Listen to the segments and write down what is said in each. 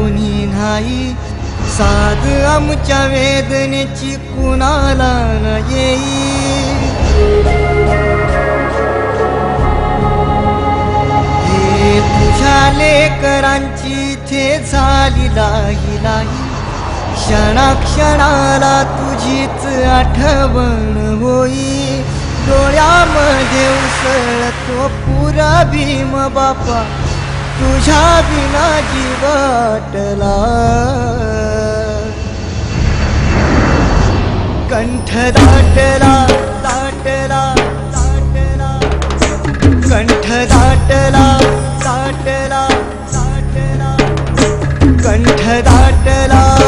कुणी नाही साध आमच्या वेदनेची कुणाला न येई हे तुझ्या लेकरांची थे झाली लाही नाही क्षणाक्षणाला तुझीच आठवण होई. डोळ्यामध्ये उसळतो पुरा भीम बापा. तुझ्या बिना जीवाटला कंठ दाटला दाटला दाटला। कंठ दाटला दाटला दाटला। कंठ दाटला।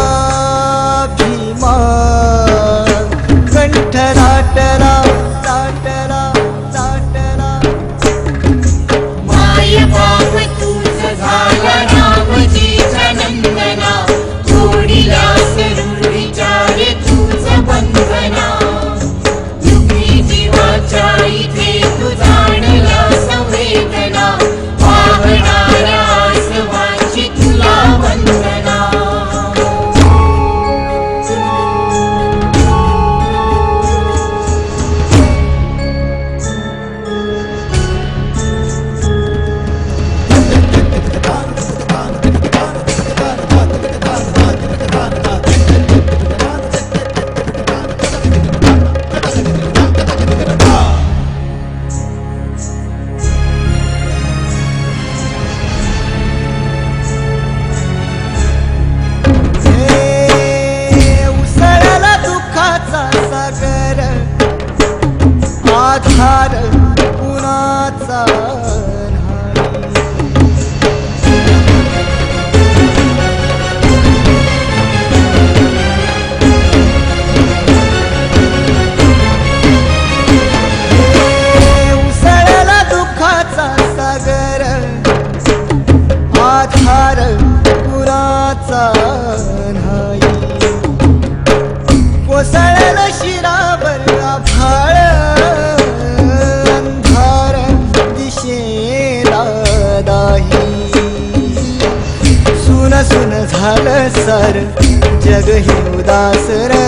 नाही कोसळल शिरावर आभाळ अंधार दिशेला दाही. सुन सुन झालं सर जग हे उदास र.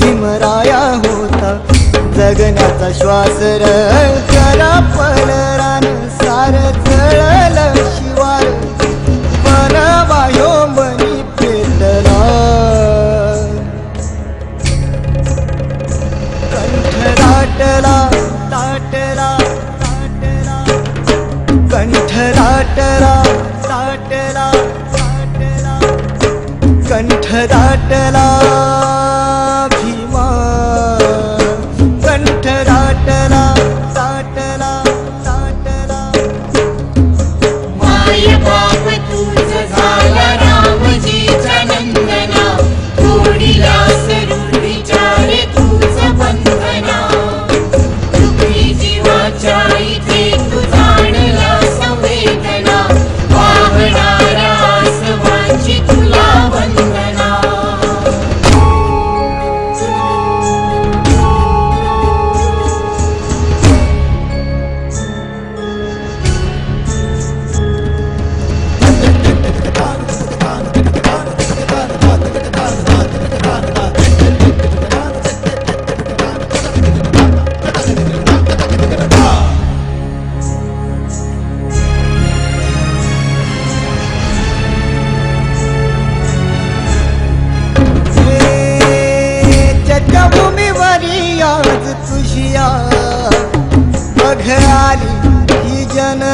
भीमराया होता जगण्याचा श्वास र. करा कंठ दाटला.